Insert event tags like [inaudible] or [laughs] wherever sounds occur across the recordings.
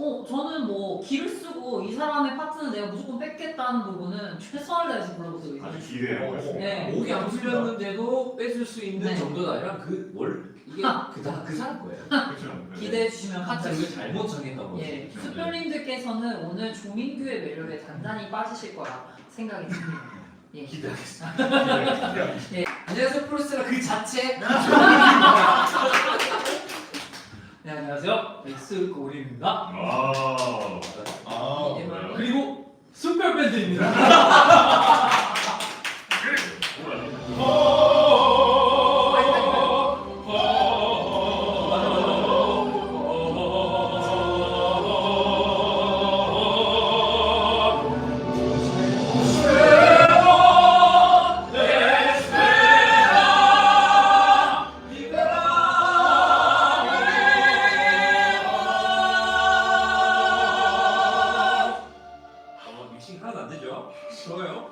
어, 저는 뭐 기를 쓰고 이 사람의 파트는 내가 무조건 뺏겠다는 부분은 최선을 다해서 있어요. 아주 기대해요. 네. 목이 안 풀렸는데도 뺏을 수 있는 네. 정도가 아니라 그월 이게 그다 그 사람 거예요. [laughs] 그렇죠. 네. 기대해 주시면 한참 이걸 잘못 정했던 거지. 예, 수표님들께서는 오늘 조민규의 매력에 단단히 빠지실 거라 생각이 듭니다. [laughs] 예. 기대하겠습니다. 기대. 안녕하세요 프로스라 그 자체. [laughs] 네 안녕하세요 엑스 고림입니다. 아. 아, 예, 그래요? 그리고 super 밴드입니다. [laughs] 하나도 안 되죠? 좋아요.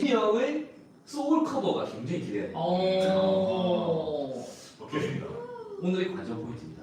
피어의 소울 커버가 굉장히 기대돼요. 어. 오케이. 오늘의 관전 포인트입니다.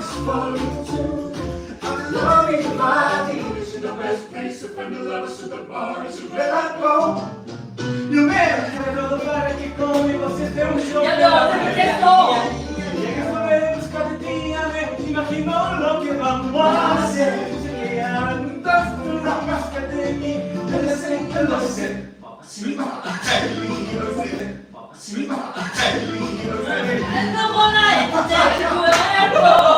just for you too. I'm loving body is in the best place. If I'm the the bar is where I go. No mesmo lugar aqui come você tem um show. E agora, por que estou? Chega sabemos cada dia, né? Imagina o que And the one I take forever.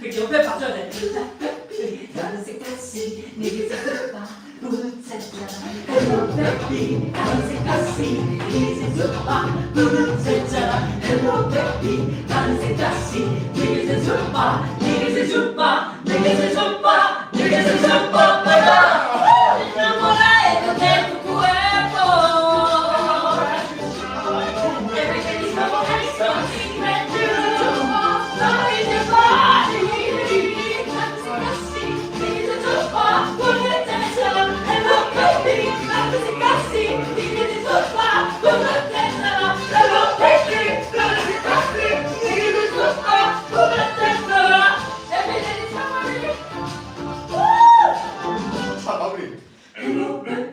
그 옆에 받쳐야 돼. Everything's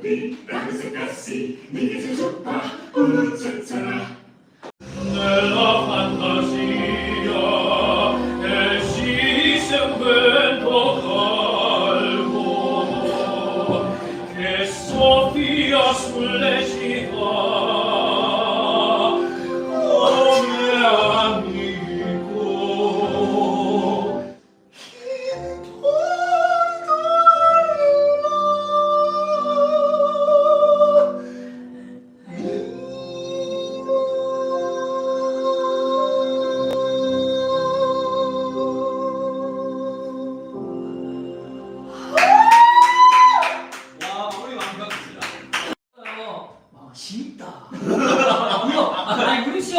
Ти без каси, не зупа, у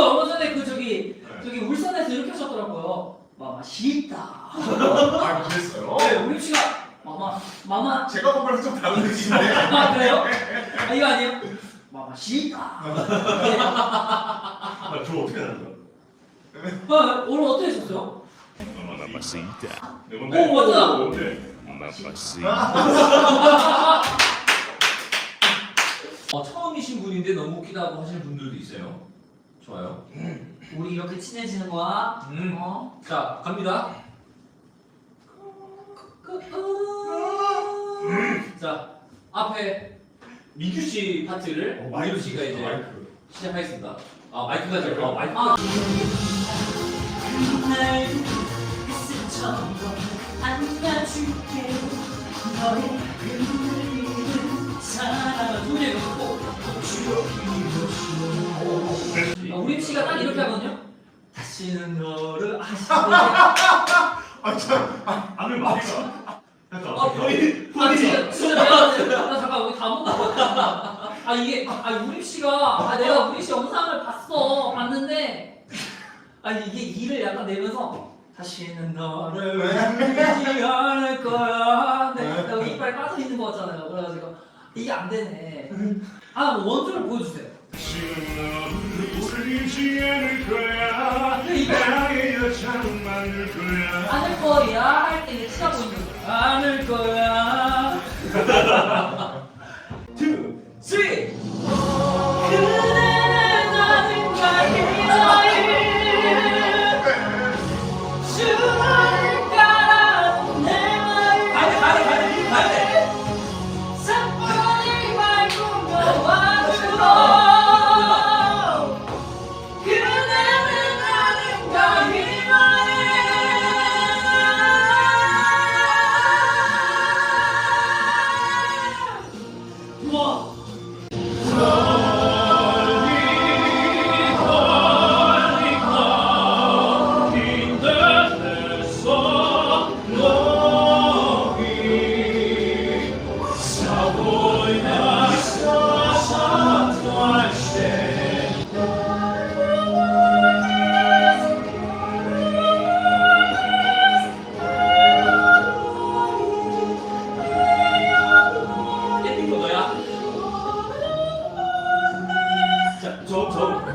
씨가 얼마 전에 그 저기 저기 울산에서 이렇게 하셨더라고요. 마마 싫다. 아 그랬어요? 네, 우리 씨가 마마 마마 제가 본 거랑 좀 다른 느낌인데 아 그래요? 아 이거 아니에요? 마마 싫다. 네. 아, 저 어떻게 하는 거야? 어, 오늘 어떻게 했었어요? Mamacita, 네, 오, 맞아. 뭔데? mamacita. 어, 처음이신 분인데 너무 웃기다고 하시는 분들도 있어요. 좋아요. 우리 이렇게 친해지는 거야. 음. 어? 자, 갑니다. 자, 앞에 민규 씨 파트를 어, 마이크 민규 씨가 이제 마이크. 시작하겠습니다. 아, 마이크가 지금 어, 마이크. 아, 날 안아줄게 너의 흔들 우리 씨가 딱 이렇게 하거든요. 다시는 너를 아시게 아참. 안을 많이 가. 약간 아, 본인 아 진짜 진짜 미안한데 나 잠깐 우리 다 먹었다 아 이게 아 우림 씨가 아 내가 우림 씨 영상을 봤어. 봤는데 아니 이게 이를 약간 내면서 다시는 너를 울지 않을 거야. 나 여기 이빨 빠져 있는 거 같잖아요. 그래가지고 이게 안 되네. 아 원조를 보여주세요 거야. 나의 여자는 만들 거야. 안을 거야 할때 이게 치하고 있는 거 안을 거야 [laughs] 走走。